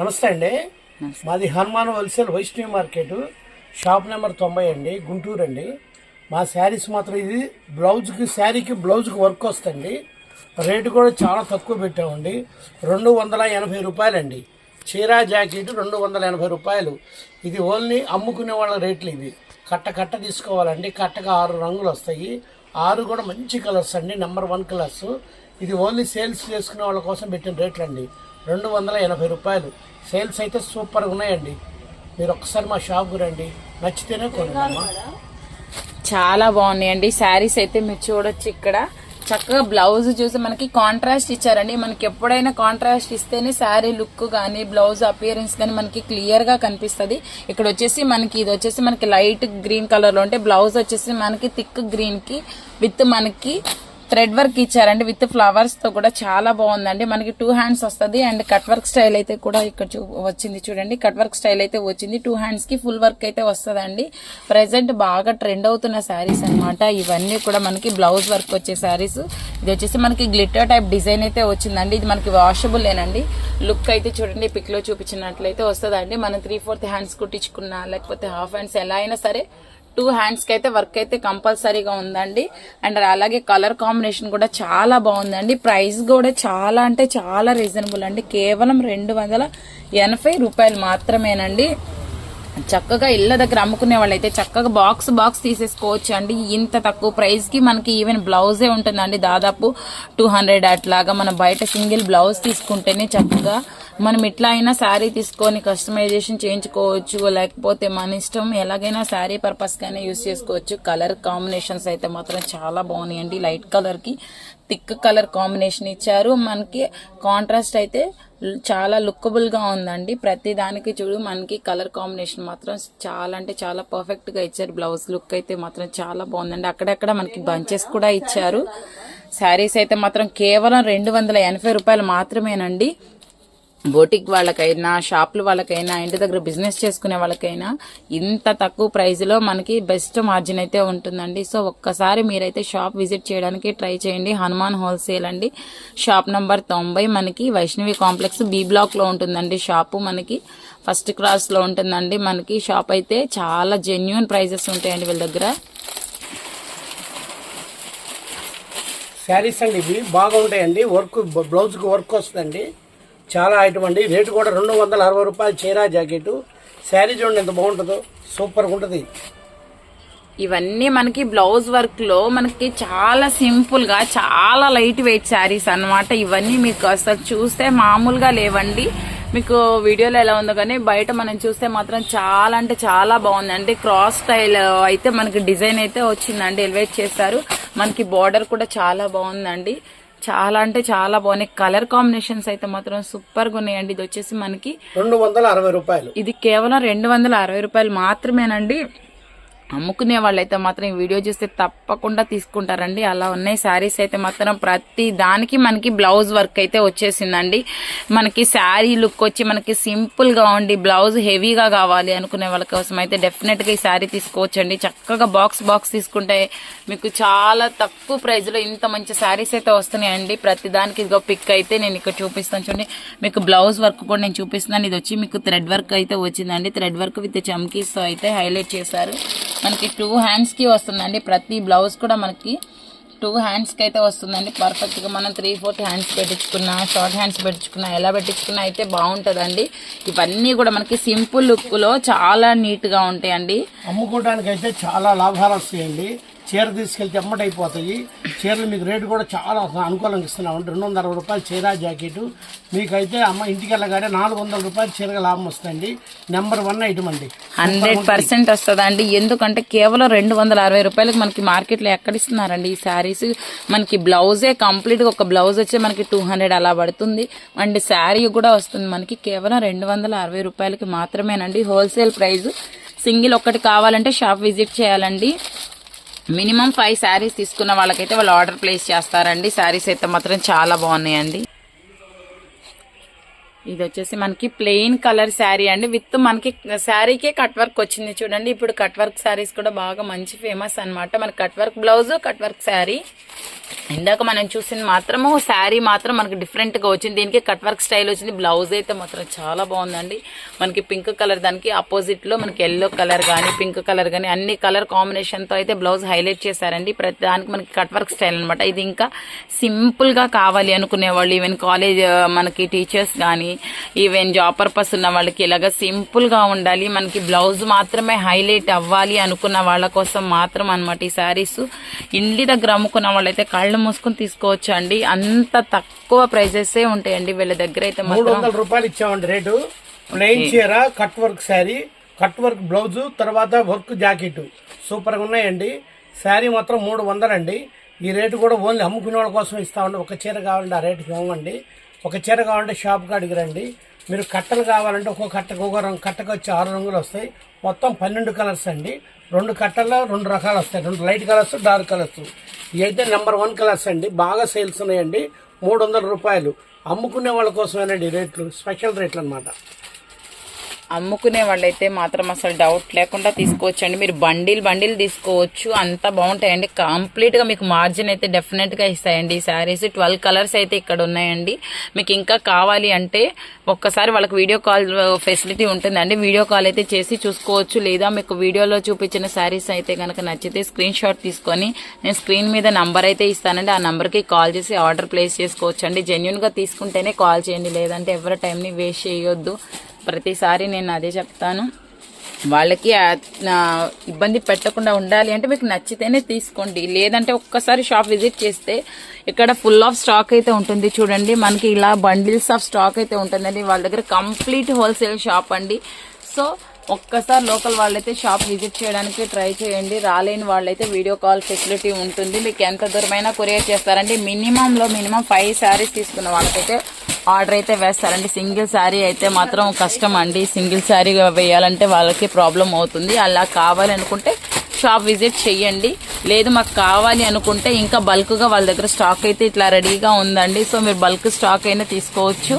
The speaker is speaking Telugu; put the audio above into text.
నమస్తే అండి. మాది Hanuman wholesale Vaishnavi market. Shop number తొంభై అండి గుంటూరు అండి. మా శారీస్ మాత్రం ఇది బ్లౌజ్కి శారీకి బ్లౌజ్కి వర్క్ వస్తుంది రేటు కూడా చాలా తక్కువ పెట్టామండి. రెండు వందల ఎనభై రూపాయలండి. చీరా జాకెట్ రెండు వందల ఎనభై రూపాయలు. ఇది ఓన్లీ అమ్ముకునే వాళ్ళ రేట్లు ఇవి. కట్ట కట్ట తీసుకోవాలండి. కట్టగా ఆరు రంగులు వస్తాయి. ఆరు కూడా మంచి కలర్స్ అండి. Number one colours. ఇది ఓన్లీ సేల్స్ చేసుకునే వాళ్ళ కోసం పెట్టిన రేట్లు అండి రెండు వందల ఎనభై రూపాయలు. సేల్స్ అయితే సూపర్గా ఉన్నాయండి. మీరు ఒక్కసారి మా షాప్కి రండి. నచ్చితేనే కొనండి చాలా బాగున్నాయండి. శారీస్ అయితే మీరు చూడొచ్చు ఇక్కడ. చక్కగా బ్లౌజ్ చూసి మనకి కాంట్రాస్ట్ ఇచ్చారండి. మనకి ఎప్పుడైనా కాంట్రాస్ట్ ఇస్తేనే శారీ లుక్ కానీ బ్లౌజ్ అపియరెన్స్ కానీ మనకి క్లియర్గా కనిపిస్తుంది. ఇక్కడ వచ్చేసి మనకి ఇది వచ్చేసి మనకి లైట్ గ్రీన్ కలర్లో ఉంటే బ్లౌజ్ వచ్చేసి మనకి థిక్ గ్రీన్కి విత్ మనకి థ్రెడ్ వర్క్ ఇచ్చారండి విత్ ఫ్లవర్స్తో కూడా చాలా బాగుందండి. మనకి టూ హ్యాండ్స్ వస్తుంది అండ్ కట్ వర్క్ స్టైల్ అయితే కూడా ఇక్కడ చూ- వచ్చింది చూడండి. కట్ వర్క్ స్టైల్ అయితే వచ్చింది. టూ హ్యాండ్స్కి ఫుల్ వర్క్ అయితే వస్తుందండి. ప్రెసెంట్ బాగా ట్రెండ్ అవుతున్న శారీస్ అన్నమాట. ఇవన్నీ కూడా మనకి బ్లౌజ్ వర్క్ వచ్చే శారీస్. ఇది వచ్చేసి మనకి గ్లిటర్ టైప్ డిజైన్ అయితే వచ్చిందండి. ఇది మనకి వాషబుల్ ఏనండి. లుక్ అయితే చూడండి పిక్లో చూపించినట్లయితే వస్తుందండి. మనం త్రీ ఫోర్త్ హ్యాండ్స్ కుట్టించుకున్నా లేకపోతే హాఫ్ హ్యాండ్స్ ఎలా అయినా సరే టూ హ్యాండ్స్కి అయితే వర్క్ అయితే కంపల్సరీగా ఉందండి. అండ్ అలాగే కలర్ కాంబినేషన్ కూడా చాలా బాగుందండి. ప్రైస్ కూడా చాలా అంటే చాలా రీజనబుల్ అండి. కేవలం రెండు వందల ఎనభై రూపాయలు మాత్రమేనండి. చక్కగా ఇళ్ళ దగ్గర అమ్ముకునే వాళ్ళైతే చక్కగా బాక్స్ బాక్స్ తీసేసుకోవచ్చు అండి ఇంత తక్కువ ప్రైస్కి మనకి ఈవెన్ బ్లౌజే ఉంటుందండి. దాదాపు టూ హండ్రెడ్ అట్లాగా మనం బయట సింగిల్ బ్లౌజ్ తీసుకుంటేనే చక్కగా మనం ఎట్లా అయినా శారీ తీసుకొని కస్టమైజేషన్ చేయించుకోవచ్చు లేకపోతే మన ఇష్టం ఎలాగైనా శారీ పర్పస్ యూస్ చేసుకోవచ్చు. కలర్ కాంబినేషన్స్ అయితే మాత్రం చాలా బాగున్నాయండి. లైట్ కలర్కి థిక్ కలర్ కాంబినేషన్ ఇచ్చారు. మనకి కాంట్రాస్ట్ అయితే చాలా లుక్కబుల్గా ఉందండి. ప్రతి దానికి చూడు మనకి కలర్ కాంబినేషన్ మాత్రం చాలా అంటే చాలా పర్ఫెక్ట్గా ఇచ్చారు. బ్లౌజ్ లుక్ అయితే మాత్రం చాలా బాగుందండి. అక్కడక్కడ మనకి బంచెస్ కూడా ఇచ్చారు. శారీస్ అయితే మాత్రం కేవలం రెండు వందల ఎనభై రూపాయలు మాత్రమేనండి. బోటిక్ వాళ్ళకైనా షాపుల వాళ్ళకైనా ఇంటి దగ్గర బిజినెస్ చేసుకునే వాళ్ళకైనా ఇంత తక్కువ ప్రైస్లో మనకి బెస్ట్ మార్జిన్ అయితే ఉంటుందండి. సో ఒక్కసారి మీరైతే షాప్ విజిట్ చేయడానికి ట్రై చేయండి. హనుమాన్ హోల్సేల్ అండి. షాప్ నంబర్ తొంభై మనకి వైష్ణవి కాంప్లెక్స్ బి బ్లాక్లో ఉంటుందండి షాపు మనకి. ఫస్ట్ క్రాస్లో ఉంటుందండి మనకి. షాప్ అయితే చాలా జెన్యున్ ప్రైజెస్ ఉంటాయండి వీళ్ళ దగ్గర. శారీస్ అండి ఇవి వర్క్ బ్లౌజ్కి వర్క్ వస్తుందండి. చాలా ఐటమ్ అండి. రేటు కూడా రెండు వందల అరవై రూపాయలు చీరా జాకెట్. శారీ చూడండి ఎంత బాగుంటుందో. సూపర్గా ఉంటుంది. ఇవన్నీ మనకి బ్లౌజ్ వర్క్లో మనకి చాలా సింపుల్గా చాలా లైట్ వెయిట్ శారీస్ అన్నమాట. ఇవన్నీ మీకు అసలు చూస్తే మామూలుగా లేవండి. మీకు వీడియోలో ఎలా ఉందో కానీ బయట మనం చూస్తే మాత్రం చాలా అంటే చాలా బాగుందండి క్రాస్ స్టైల్ అయితే మనకి డిజైన్ అయితే వచ్చిందండి. ఎలివేట్ చేశారు. మనకి బార్డర్ కూడా చాలా బాగుందండి. చాలా అంటే చాలా బాగున్నాయి. కలర్ కాంబినేషన్స్ అయితే మాత్రం సూపర్గా ఉన్నాయండి. ఇది వచ్చేసి మనకి రెండు వందల అరవై రూపాయలు. ఇది కేవలం రెండు వందల అరవై రూపాయలు మాత్రమేనండి. అమ్ముకునే వాళ్ళైతే మాత్రం ఈ వీడియో చూస్తే తప్పకుండా తీసుకుంటారండి. అలా ఉన్నాయి శారీస్ అయితే మాత్రం ప్రతి దానికి మనకి బ్లౌజ్ వర్క్ అయితే వచ్చేసిందండి. మనకి శారీ లుక్ వచ్చి మనకి సింపుల్గా ఉండి బ్లౌజ్ హెవీగా కావాలి అనుకునే వాళ్ళ కోసం అయితే డెఫినెట్గా ఈ శారీ తీసుకోవచ్చండి. చక్కగా బాక్స్ బాక్స్ తీసుకుంటే మీకు చాలా తక్కువ ప్రైజ్లో ఇంత మంచి శారీస్ అయితే వస్తున్నాయండి. ప్రతి దానికి ఇదిగో పిక్ అయితే నేను ఇక్కడ చూపిస్తాను చూడండి. మీకు బ్లౌజ్ వర్క్ కూడా నేను చూపిస్తున్నాను. ఇది వచ్చి మీకు థ్రెడ్ వర్క్ అయితే వచ్చిందండి. థ్రెడ్ వర్క్ విత్ చమ్కీస్తో అయితే హైలైట్ చేశారు. మనకి టూ హ్యాండ్స్కి వస్తుందండి. ప్రతి బ్లౌజ్ కూడా మనకి టూ హ్యాండ్స్కి అయితే వస్తుందండి. పర్ఫెక్ట్గా మనం త్రీ ఫోర్త్ హ్యాండ్స్ పెట్టించుకున్నా షార్ట్ హ్యాండ్స్ పెట్టించుకున్నా ఎలా పెట్టించుకున్నా అయితే బాగుంటుందండి. ఇవన్నీ కూడా మనకి సింపుల్ లుక్లో చాలా నీట్గా ఉంటాయండి. అమ్ముకోవడానికి అయితే చాలా లాభాలు వస్తాయండి. చీర తీసుకెళ్తే ఎమ్మటి అయిపోతాయి. చీరలు మీకు రేటు కూడా చాలా అనుకూలంగా ఇస్తున్నామండి. రెండు వందల అరవై రూపాయలు చీర జాకెట్. మీకైతే అమ్మ ఇంటికి వెళ్ళగానే నాలుగు వందల రూపాయలు చీరగా లాభం వస్తుంది నెంబర్ వన్ ఐటమ్ అండి. హండ్రెడ్ పర్సెంట్ వస్తుందండి. ఎందుకంటే కేవలం రెండు వందల అరవై రూపాయలకు మనకి మార్కెట్లో ఎక్కడ ఇస్తున్నారండి? ఈ శారీస్ మనకి బ్లౌజే కంప్లీట్గా ఒక బ్లౌజ్ వచ్చి మనకి టూ హండ్రెడ్ అలా పడుతుంది. అండ్ శారీ కూడా వస్తుంది మనకి కేవలం రెండు వందల అరవై రూపాయలకి మాత్రమేనండి. హోల్సేల్ ప్రైస్ సింగిల్ ఒకటి కావాలంటే షాప్ విజిట్ చేయాలండి. మినిమం ఫైవ్ శారీస్ తీసుకున్న వాళ్ళకైతే వాళ్ళు ఆర్డర్ ప్లేస్ చేస్తారండి. శారీస్ అయితే మాత్రం చాలా బాగున్నాయండి. ఇది వచ్చేసి మనకి ప్లెయిన్ కలర్ శారీ అండి. విత్ మనకి శారీకే కట్ వర్క్ వచ్చింది చూడండి. ఇప్పుడు కట్ వర్క్ శారీస్ కూడా బాగా మంచి ఫేమస్ అన్నమాట. మన cut work blouse cut work sari ఇందాక మనం చూసింది మాత్రము శారీ మాత్రం మనకి డిఫరెంట్గా వచ్చింది. దీనికి కట్ వర్క్ స్టైల్ వచ్చింది. బ్లౌజ్ అయితే మాత్రం చాలా బాగుందండి. మనకి పింక్ కలర్ దానికి ఆపోజిట్లో మనకి ఎల్లో కలర్ కానీ పింక్ కలర్ కానీ అన్ని కలర్ కాంబినేషన్తో అయితే బ్లౌజ్ హైలైట్ చేశారండి. ప్రతి దానికి మనకి కట్ వర్క్ స్టైల్ అనమాట ఇది ఇంకా సింపుల్గా కావాలి అనుకునే వాళ్ళు ఈవెన్ కాలేజ్ మనకి టీచర్స్ కానీ ఈవెన్ జాబ్ పర్పస్ ఉన్న వాళ్ళకి ఇలాగ సింపుల్గా ఉండాలి. మనకి బ్లౌజ్ మాత్రమే హైలైట్ అవ్వాలి అనుకున్న వాళ్ళ కోసం మాత్రం అన్నమాట ఈ శారీస్ ఇంటి దగ్గర అమ్ముకున్న వాళ్ళైతే కళ్ళు మూసుకొని తీసుకోవచ్చు అండి అంత తక్కువ ప్రైజెస్ ఉంటాయండి వీళ్ళ దగ్గర అయితే మూడు వందల రూపాయలు ఇచ్చామండి రేటు. ప్లెయిన్ చీర cut work sari cut work blouse తర్వాత వర్క్ జాకెట్ సూపర్గా ఉన్నాయండి. శారీ మాత్రం మూడు వందలండి. ఈ రేటు కూడా ఓన్లీ అమ్ముకునే వాళ్ళ కోసం ఇస్తామండి. ఒక చీర కావాలంటే ఆ రేటుకి ఇవ్వండి. ఒక చీర కావాలంటే షాప్కి అడిగిరండి మీరు కట్టలు కావాలంటే ఒక్కో కట్టకు ఒక రంగు కట్టకు వచ్చి ఆరు రంగులు వస్తాయి. మొత్తం పన్నెండు కలర్స్ అండి. రెండు కట్టల్లో రెండు రకాలు వస్తాయి. రెండు లైట్ కలర్స్ డార్క్ కలర్స్ ఇవైతే నెంబర్ వన్ కలర్స్ అండి. బాగా సేల్స్ ఉన్నాయండి. మూడు వందల రూపాయలు. అమ్ముకునే వాళ్ళ కోసమేనండి రేట్లు. స్పెషల్ రేట్లు అన్నమాట. అమ్ముకునే వాళ్ళైతే మాత్రం అసలు డౌట్ లేకుండా తీసుకోవచ్చండి. మీరు బండిల్ బండిల్ తీసుకోవచ్చు. అంత బాగుంటాయండి. కంప్లీట్గా మీకు మార్జిన్ అయితే డెఫినెట్గా ఇస్తాయండి. ఈ శారీస్ ట్వెల్వ్ కలర్స్ అయితే ఇక్కడ ఉన్నాయండి. మీకు ఇంకా కావాలి అంటే ఒక్కసారి వాళ్ళకి వీడియో కాల్ ఫెసిలిటీ ఉంటుందండి. వీడియో కాల్ అయితే చేసి చూసుకోవచ్చు. లేదా మీకు వీడియోలో చూపించిన శారీస్ అయితే కనుక నచ్చితే స్క్రీన్ షాట్ తీసుకొని నేను స్క్రీన్ మీద నంబర్ అయితే ఇస్తానండి. ఆ నెంబర్కి కాల్ చేసి ఆర్డర్ ప్లేస్ చేసుకోవచ్చు అండి తీసుకుంటేనే కాల్ చేయండి. లేదంటే ఎవరి టైంని వేస్ట్ చేయొద్దు. ప్రతిసారి నేను అదే చెప్తాను. వాళ్ళకి ఇబ్బంది పెట్టకుండా ఉండాలి అంటే మీకు నచ్చితేనే తీసుకోండి. లేదంటే ఒక్కసారి షాప్ విజిట్ చేస్తే ఇక్కడ ఫుల్ ఆఫ్ స్టాక్ అయితే ఉంటుంది చూడండి. మనకి ఇలా బండిల్స్ ఆఫ్ స్టాక్ అయితే ఉంటుందండి. వాళ్ళ దగ్గర కంప్లీట్ హోల్సేల్ షాప్ అండి. సో ఒక్కసారి లోకల్ వాళ్ళైతే షాప్ విజిట్ చేయడానికి ట్రై చేయండి. రాలేని వాళ్ళైతే వీడియో కాల్ ఫెసిలిటీ ఉంటుంది. మీకు ఎంత దూరమైనా కొరియర్ చేస్తారండి. మినిమంలో మినిమం ఫైవ్ శారీస్ తీసుకున్న వాళ్ళకైతే ఆర్డర్ అయితే వేస్తారండి. సింగిల్ శారీ అయితే మాత్రం కష్టం అండి. సింగిల్ శారీ వేయాలంటే వాళ్ళకి ప్రాబ్లం అవుతుంది. అలా కావాలి అనుకుంటే షాప్ విజిట్ చేయండి. లేదు మాకు కావాలి అనుకుంటే ఇంకా బల్క్గా వాళ్ళ దగ్గర స్టాక్ అయితే ఇట్లా రెడీగా ఉందండి. సో మీరు బల్క్ స్టాక్ అయినా తీసుకోవచ్చు.